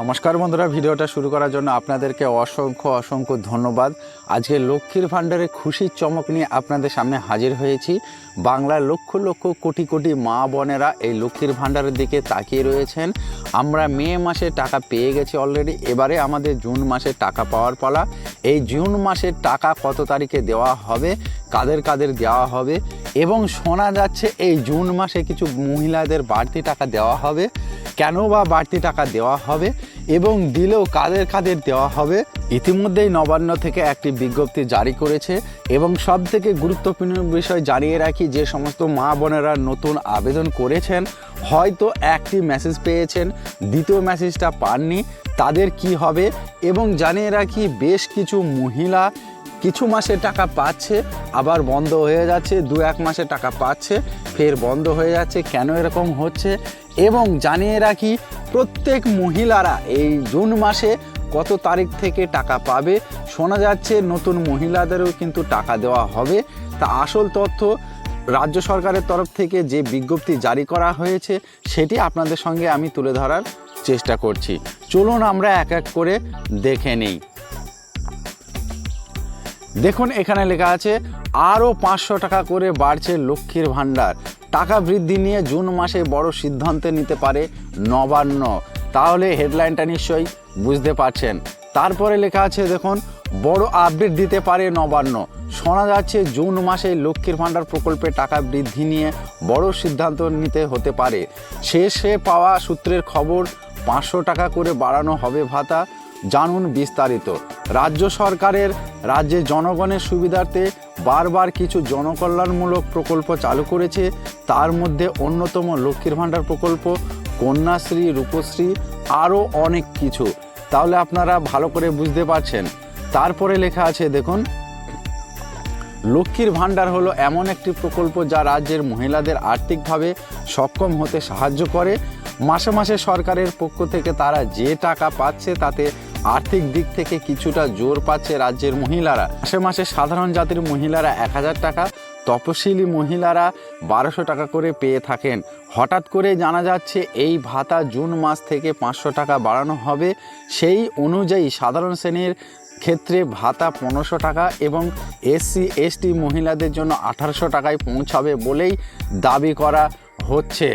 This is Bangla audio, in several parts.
নমস্কার বন্ধুরা, ভিডিওটা শুরু করার জন্য আপনাদেরকে অসংখ্য অসংখ্য ধন্যবাদ। আজকে লক্ষ্মীর ভাণ্ডারে খুশির চমক নিয়ে আপনাদের সামনে হাজির হয়েছি। বাংলার লক্ষ লক্ষ কোটি কোটি মা বোনেরা এই লক্ষ্মীর ভাণ্ডারের দিকে তাকিয়ে রয়েছেন। আমরা মে মাসে টাকা পেয়ে গেছি অলরেডি এবারে আমাদের জুন মাসে টাকা পাওয়ার পালা। এই জুন মাসের টাকা কত তারিখে দেওয়া হবে কাদের কাদের দেওয়া হবে এবং শোনা যাচ্ছে এই জুন মাসে কিছু মহিলাদের বাড়তি টাকা দেওয়া হবে। কেন বা বাড়তি টাকা দেওয়া হবে এবং দিলেও কাদের কাদের দেওয়া হবে ইতিমধ্যেই নবান্ন থেকে একটি বিজ্ঞপ্তি জারি করেছে এবং সব থেকে গুরুত্বপূর্ণ বিষয় জানিয়ে রাখি, যে সমস্ত মা বোনেরা নতুন আবেদন করেছেন, হয়তো একটি মেসেজ পেয়েছেন, দ্বিতীয় মেসেজটা পাননি, তাদের কি হবে? এবং জানিয়ে রাখি, বেশ কিছু মহিলা কিছু মাসে টাকা পাচ্ছে, আবার বন্ধ হয়ে যাচ্ছে, দু এক মাসে টাকা পাচ্ছে, ফের বন্ধ হয়ে যাচ্ছে, কেন এরকম হচ্ছে? এবং জানিয়ে রাখি, প্রত্যেক মহিলারা এই জুন মাসে কত তারিখ থেকে টাকা পাবে। শোনা যাচ্ছে নতুন মহিলাদেরও কিন্তু টাকা দেওয়া হবে। তা আসল তথ্য রাজ্য সরকারের তরফ থেকে যে বিজ্ঞপ্তি জারি করা হয়েছে, সেটি আপনাদের সঙ্গে আমি তুলে ধরার চেষ্টা করছি। চলুন আমরা এক এক করে দেখে নিই। দেখুন, এখানে লেখা আছে, আরও পাঁচশো টাকা করে বাড়ছে লক্ষ্মীর ভাণ্ডার। টাকা বৃদ্ধি নিয়ে জুন মাসে বড় সিদ্ধান্ত নিতে পারে নবান্ন। তাহলে হেডলাইনটা নিশ্চয়ই বুঝতে পারছেন। তারপরে লেখা আছে, দেখুন, বড় আপডেট দিতে পারে নবান্ন। শোনা যাচ্ছে জুন মাসে লক্ষ্মীর ভাণ্ডার প্রকল্পে টাকা বৃদ্ধি নিয়ে বড় সিদ্ধান্ত নিতে হতে পারে। শেষে পাওয়া সূত্রের খবর, পাঁচশো টাকা করে বাড়ানো হবে ভাতা, জানুন বিস্তারিত। রাজ্য সরকারের রাজ্যে জনগণের সুবিধার্থে বারবার কিছু জনকল্যাণমূলক প্রকল্প চালু করেছে। তার মধ্যে অন্যতম লক্ষ্মীর ভাণ্ডার প্রকল্প কন্যাশ্রী, রূপশ্রী আরও অনেক কিছু। তাহলে আপনারা ভালো করে বুঝতে পারছেন। তারপরে লেখা আছে, দেখুন, লক্ষ্মীর ভাণ্ডার হলো এমন একটি প্রকল্প যা রাজ্যের মহিলাদের আর্থিকভাবে সক্ষম হতে সাহায্য করে। মাসে মাসে সরকারের পক্ষ থেকে তারা যে টাকা পাচ্ছে তাতে আর্থিক দিক থেকে কিছুটা জোর পাচ্ছে রাজ্যের মহিলারা। মাসে মাসে সাধারণ জাতির মহিলারা এক হাজার টাকা তপশিলি মহিলারা বারোশো টাকা করে পেয়ে থাকেন। হঠাৎ করে জানা যাচ্ছে, এই ভাতা জুন মাস থেকে পাঁচশো টাকা বাড়ানো হবে। সেই অনুযায়ী সাধারণ শ্রেণির ক্ষেত্রে ভাতা পনেরোশো টাকা এবং এসসি, এসটি মহিলাদের জন্য আঠারোশো টাকায় পৌঁছাবে বলেই দাবি করা হচ্ছে।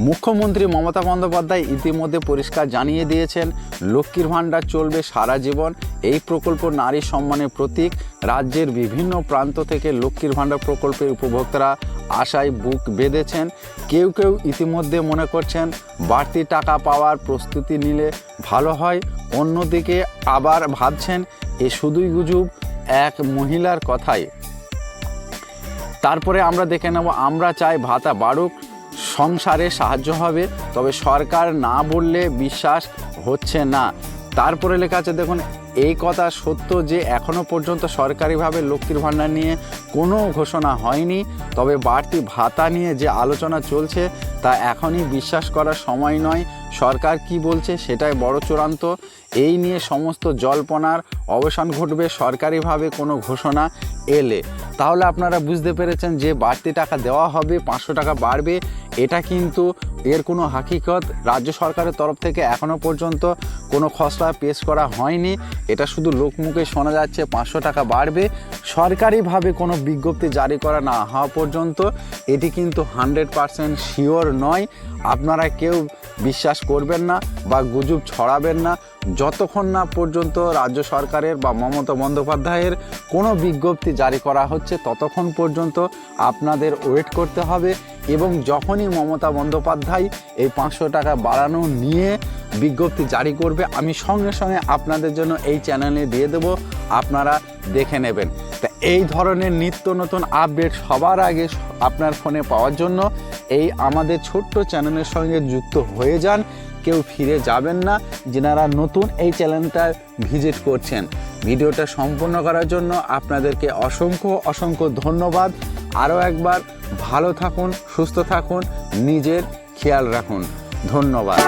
মুখ্যমন্ত্রী মমতা বন্দ্যোপাধ্যায় ইতিমধ্যে পরিষ্কার জানিয়ে দিয়েছেন, লক্ষ্মীর ভাণ্ডার চলবে সারা জীবন। এই প্রকল্প নারী সম্মানের প্রতীক। রাজ্যের বিভিন্ন প্রান্ত থেকে লক্ষ্মীর ভাণ্ডার প্রকল্পের উপভোক্তারা আশায় বুক বেঁধেছেন। কেউ কেউ ইতিমধ্যে মনে করছেন, বাড়তি টাকা পাওয়ার প্রস্তুতি নিলে ভালো হয়। অন্যদিকে আবার ভাবছেন, এ শুধুই গুজব, এক মহিলার কথাই। তারপরে আমরা দেখে নেব, আমরা চাই ভাতা বাড়ুক সংসারে সাহায্য হবে, তবে সরকার না বললে বিশ্বাস হচ্ছে না। তারপরে লেখা আছে, দেখুন, এই কথা সত্য যে এখনও পর্যন্ত সরকারিভাবে লক্ষ্মীর ভাণ্ডার নিয়ে কোনো ঘোষণা হয়নি, তবে বাড়তি ভাতা নিয়ে যে আলোচনা চলছে, তা এখনই বিশ্বাস করার সময় নয়। সরকার কি বলছে সেটাই বড় চূড়ান্ত। এই নিয়ে সমস্ত জল্পনার অবসান ঘটবে সরকারিভাবে কোনো ঘোষণা এলে। তাহলে আপনারা বুঝতে পেরেছেন যে বাড়তি টাকা দেওয়া হবে, পাঁচশো টাকা বাড়বে। এটা কিন্তু এর কোনো হাকিকত। রাজ্য সরকারের তরফ থেকে এখনও পর্যন্ত কোনো খসড়া পেশ করা হয়নি। এটা শুধু লোকমুখে শোনা যাচ্ছে, পাঁচশো টাকা বাড়বে। সরকারিভাবে কোনো বিজ্ঞপ্তি জারি করা না হওয়া পর্যন্ত এটি কিন্তু হান্ড্রেড পারসেন্ট শিওর নয়। আপনারা কেউ বিশ্বাস করবেন না বা গুজব ছড়াবেন না, যতক্ষণ না পর্যন্ত রাজ্য সরকারের বা মমতা বন্দ্যোপাধ্যায়ের কোনো বিজ্ঞপ্তি জারি করা হচ্ছে, ততক্ষণ পর্যন্ত আপনাদের ওয়েট করতে হবে এবং যখনই মমতা বন্দ্যোপাধ্যায় এই পাঁচশো টাকা বাড়ানো নিয়ে বিজ্ঞপ্তি জারি করবে, আমি সঙ্গে সঙ্গে আপনাদের জন্য এই চ্যানেলে দিয়ে দেব, আপনারা দেখে নেবেন। তা এই ধরনের নিত্য নতুন আপডেট সবার আগে আপনার ফোনে পাওয়ার জন্য এই আমাদের ছোট্ট চ্যানেলের সঙ্গে যুক্ত হয়ে যান। কেউ ফিরে যাবেন না, যেনারা নতুন এই চ্যানেলটা ভিজিট করছেন। ভিডিওটা সম্পূর্ণ করার জন্য আপনাদেরকে অসংখ্য অসংখ্য ধন্যবাদ। আরও একবার ভালো থাকুন, সুস্থ থাকুন, নিজের খেয়াল রাখুন। ধন্যবাদ।